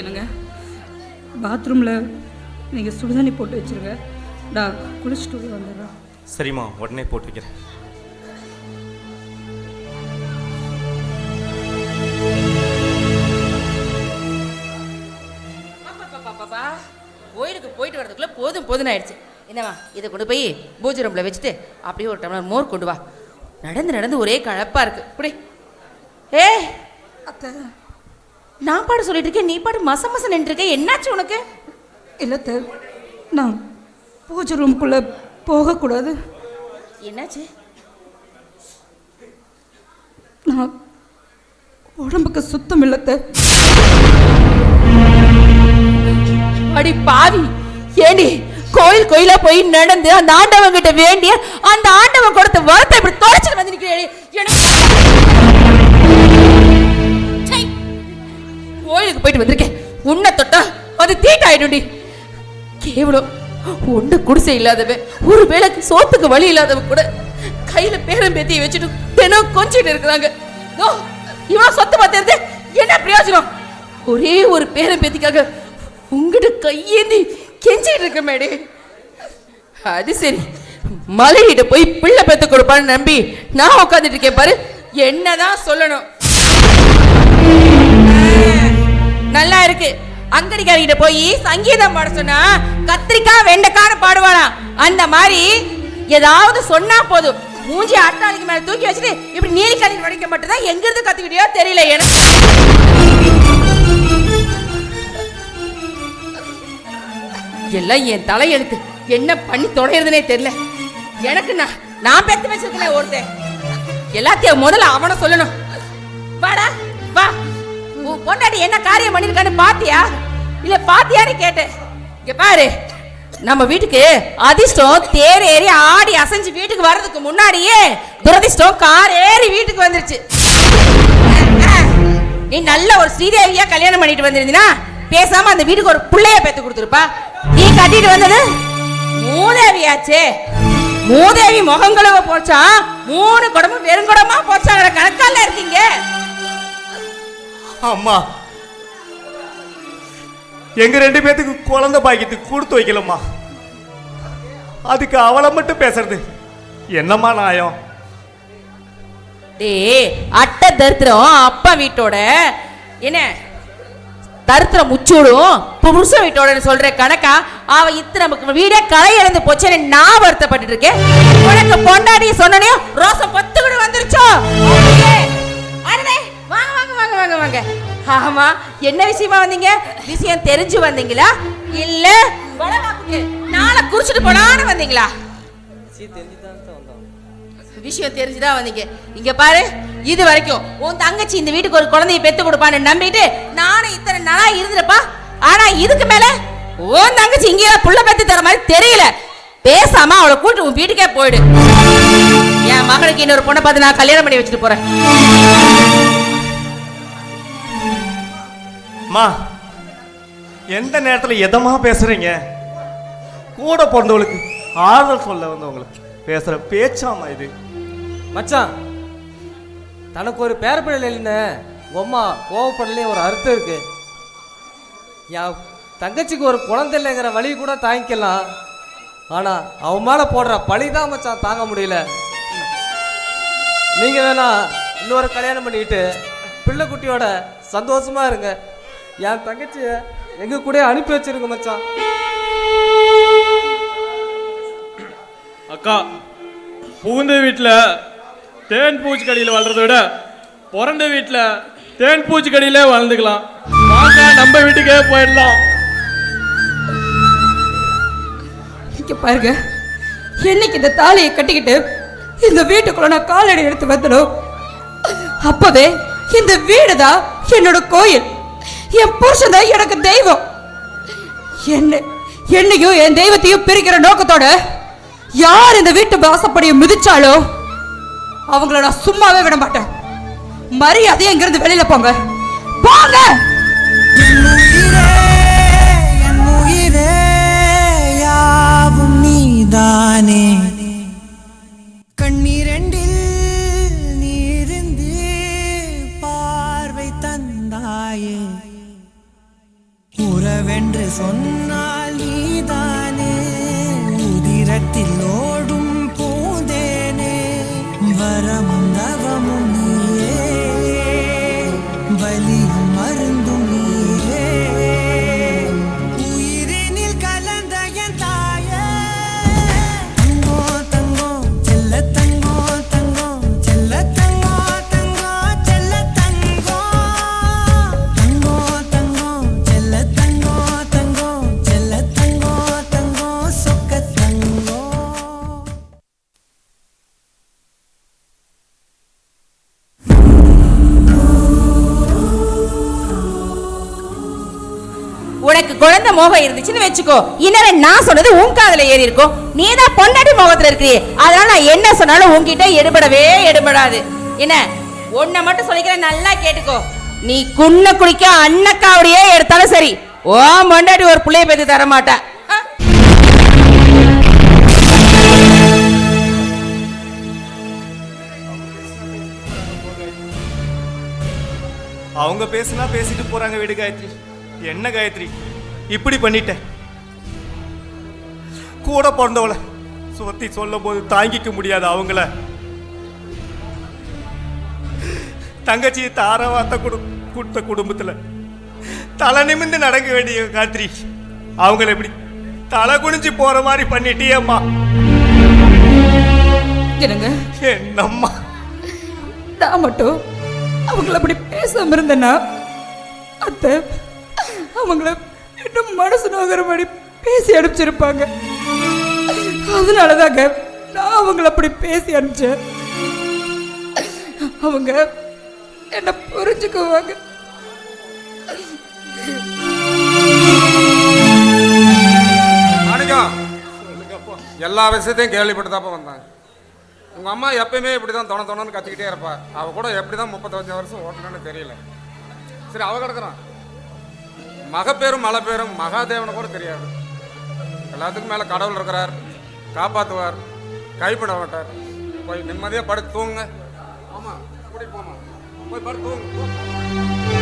என்னங்க பாத்ரூமில் நீங்கள் சுடுதண்ணி போட்டு வச்சிருங்க. நான் குளிச்சுட்டு வந்துடுறேன் சரிம்மா உடனே போட்டு வைக்கிறேன். பாப்பா கோயிலுக்கு போயிட்டு வரதுக்குள்ள போதும் போதும் ஆயிடுச்சு. என்னம்மா இதை கொண்டு போய் பூஜை ரூமில் வச்சுட்டு அப்படியே ஒரு டம்ளர் மோர் கொண்டு வா. நடந்து நடந்து ஒரே கழப்பா இருக்கு. இப்படி ஏ அத்தை. நான் பாடு சொல்லிட்டு இருக்கேன் நீ பாடு மச மச நின்றுருக்க என்னாச்சு உனக்கு? இல்லத்த நான் பூஜை ரூம்குள்ளே போகக்கூடாது. என்னாச்சு? நான் உடம்புக்கு சுத்தம் இல்லத்த அடி பாவி ஏண்டி கோயில் கோயிலா போய் நடந்து அந்த ஆண்டவன் கிட்ட வேண்டிய அந்த ஆண்டவன் கொடுத்த வரத்தை போயிட்டு வந்திருக்கேன். உன்னை தொட்டா அது தீட்டாயிடும்டி. கேவலம் ஒன்று குடிசை இல்லாதவன் ஒரு வேளைக்கு சோத்துக்கு வழி இல்லாதவன் கூட கையில பேரம் பேத்தி வச்சுட்டு தினம் கொஞ்சிட்டு இருக்கிறாங்க. இவன் சொத்து பார்த்து என்ன பிரயோஜனம்? ஒரே ஒரு பேரம் பேத்திக்காக உங்ககிட்ட கையேந்தி கெஞ்சிட்டு இருக்க மேடே. அது சரி மலையிட்ட போய் பிள்ளை பெத்து கொடுப்பான்னு நம்பி நான் உட்காந்துட்டு இருக்கேன் பாரு. என்னதான் சொல்லணும். நல்லா இருக்கு. அங்கடிக்காரிகிட்ட போய் சங்கீதம் பாட சொன்னா கத்திரிக்காய் வெண்டைக்கான்னு பாடுவானா. அந்த மாதிரி ஏதாவது சொன்னா போதும். மூஞ்சி அட்டாளிக்கு மேல தூக்கி வச்சுட்டு இப்படி நீலிக்காலின் வடிக்க மட்டும் தான் எங்க இருந்து கத்துக்கிட்டியோ தெரியல எனக்கு. எல்லாம் என் தலையெழுத்து. என்ன பண்ணி தொலைறதுனே தெரியல. எனக்கு நான் நான் பெத்து வச்சிருக்கேன் ஒருத்தன். எல்லாத்தையும் முதல்ல அவனை சொல்லணும். வாடா வா. உன் பொண்டாட்டி என்ன காரியம் பண்ணிருக்கான்னு பாத்தியா? இல்ல பாத்தியான்னு கேட்டேன். இங்க பாரு நம்ம வீட்டுக்கு அதிர்ஷ்டம் தேர் ஏறி ஆடி அசைஞ்சு வீட்டுக்கு வர்றதுக்கு முன்னாடியே துரதிர்ஷ்டம் கார் ஏறி வீட்டுக்கு வந்துருச்சு. நீ நல்ல ஒரு ஸ்ரீதேவியா கல்யாணம் பண்ணிட்டு வந்திருந்தீனா பேசாம அந்த வீட்டுக்கு ஒரு பிள்ளைய பேத்து கொடுத்துருப்பா. நீ கட்டிட்டு வந்தது மூதேவியாச்சே. மூதேவி முகங்களவ போச்சா மூணு குடமும் வெறுங்குடமா போச்சாங்கிற கணக்கால இருக்கீங்க. அம்மா எங்க ரெண்டு பேத்துக்கு குழந்தை பாக்கியத்துக்கு கொடுத்து வைக்கலம்மா. அதுக்கு அவளை மட்டும் பேசுறது. என்னம்மா நாயம் டேய் அட்டை தரித்திரம் அப்பா வீட்டோட. என்ன? தரித்திரம் முச்சூடும் புருஷ வீட்டோட சொல்ற கணக்கா? அவ இத்தனை நமக்கு வீடே களை இழந்து போச்சு நான் வருத்தப்பட்டு இருக்கேன். உனக்கு பொண்டாடி சொன்னனையும் ரோசம் பத்து கூட வந்துருச்சோ? அருணே வாங்க வாங்க வாங்க. ஆமா என்ன விஷயமா வந்தீங்க? விஷயம் தெரிஞ்சு வந்தீங்களா? இல்ல நாளை குறிச்சிட்டு போனான்னு வந்தீங்களா? விஷயம் தெரிஞ்சுதான் வந்தீங்க. இங்க பாரு இது வரைக்கும் உன் தங்கச்சி இந்த வீட்டுக்கு ஒரு குழந்தைய பெத்து கொடுப்பான்னு நம்பிட்டு நானும் இத்தனை நாளா இருந்திருப்பா. ஆனா இதுக்கு மேல உன் தங்கச்சி இங்கே புள்ள பெத்து தர மாதிரி தெரியல. பேசாம அவளை கூட்டு உன் வீட்டுக்கே போயிடு. என் மகளுக்கு இன்னொரு பொண்ணை பார்த்து நான் கல்யாணம் பண்ணி வச்சுட்டு போறேன். அம்மா எந்த நேரத்தில் எதமா பேசுறீங்க? கூட பிறந்தவளுக்கு ஆறுதல் சொல்ல வந்தவங்களுக்கு பேசுற பேச்சாமா இது? மச்சான் தனக்கு ஒரு பேரப்பிள்ளை இல்லைன்னு உம்மா கோவப்படலே ஒரு அர்த்தம் இருக்கு. என் தங்கச்சிக்கு ஒரு குழந்தை இல்லைங்கிற வழி கூட தாங்கிக்கலாம். ஆனா அவன் மேல போடுற பழி தான் மச்சான் தாங்க முடியல. நீங்க வேணா இன்னொரு கல்யாணம் பண்ணிக்கிட்டு பிள்ளை குட்டியோட சந்தோஷமா இருங்க. என் தங்கச்சிய எங்க கூட அனுப்பி வச்சிருங்க மச்சான். அக்கா புகுந்த வீட்டில் தேன் பூச்சிக்கடியில் வளர்றத விட பிறந்த வீட்டில் தேன் பூச்சிக்கடியிலே வளர்ந்துக்கலாம் வாங்க நம்ம வீட்டுக்கே போயிடலாம். இங்க பாருங்க. என்னைக்கு இந்த தாலியை கட்டிக்கிட்டு இந்த வீட்டுக்குள்ள நான் காலடி எடுத்து வந்தனும் அப்பவே இந்த வீடு தான் என்னோட கோயில். என் புருஷன் தான் எனக்கு தெய்வம். என்ன என்னையும் என் தெய்வத்தையும் பிரிக்கிற நோக்கத்தோட யார் இந்த வீட்டு வாசப்படியை மிதிச்சாலோ அவங்கள நான் சும்மாவே விட மாட்டேன். மரியாதையை இங்கிருந்து வெளியில போங்க. போங்க! என் உயிரே என் உயிரே பார்வை தந்தாயே. உறவென்று சொன்னால் நீதானே உதிரத்தில் ஓ உனக்கு குழந்தை மோகம் இருந்துச்சுன்னு வச்சுக்கோ. இன்னும் நான் சொன்னது உன் காதல ஏறி இருக்கும் நீ தான் பொண்டாட்டி மோகத்துல இருக்கிறியே. அதனால நான் என்ன சொன்னாலும் உன்கிட்ட எடுபடவே எடுபடாது. என்ன? உன்னை மட்டும் சொல்லிக்கிறேன் நல்லா கேட்டுக்கோ. நீ குன்ன குடிக்க அண்ணக்காவடியே எடுத்தாலும் சரி. ஓ பொண்டாட்டி ஒரு பிள்ளைய பேத்து தர மாட்டா அவங்க பேசுனா பேசிட்டு போறாங்க வீடு காயத்ரி. என்ன காயத்ரி? இப்படி பண்ணிட்டேன். கூட பிறந்தவள சுத்தி சொல்லும் போது தாங்கிக்க முடியாது அவங்கள. தங்கச்சி தாரவாத்த குடு கொடுத்த குடும்பத்துல தலை நிமிந்து நடக்க வேண்டிய காயத்ரி அவங்கள எப்படி தலை குனிஞ்சு போற மாதிரி பண்ணிட்டியம்மா. என்னங்க? என்னம்மா? நான் மட்டும் அவங்கள அப்படி பேசாம இருந்தேன்னா அத்தை அவங்கள இன்னும் மனசு நோகிறபடி பேசி அனுப்பிச்சிருப்பாங்க. அதனாலதாங்க நான் அவங்கள அப்படி பேசி அனுப்பிச்சேன். அவங்க என்ன புரிஞ்சுக்குவாங்க. எல்லா விஷயத்தையும் கேள்விப்பட்டுதாப்பா வந்தாங்க உங்க அம்மா எப்பயுமே இப்படி தான் தொண தொணன்னு கத்திக்கிட்டே இருப்பா. அவ கூட எப்படி தான் முப்பத்தஞ்சு வருஷம் ஓட்டணும்னு தெரியல. சரி அவ கிடக்குறான் மகப்பேரும் மழை பேரும் மகாதேவனை கூட தெரியாது. எல்லாத்துக்கும் மேலே கடவுள் இருக்கிறார் காப்பாற்றுவார் கைப்பட மாட்டார். போய் நிம்மதியாக படுத்து தூங்குங்க. ஆமாம் கூட்டிட்டு போமா போய் படுத்து தூங்கு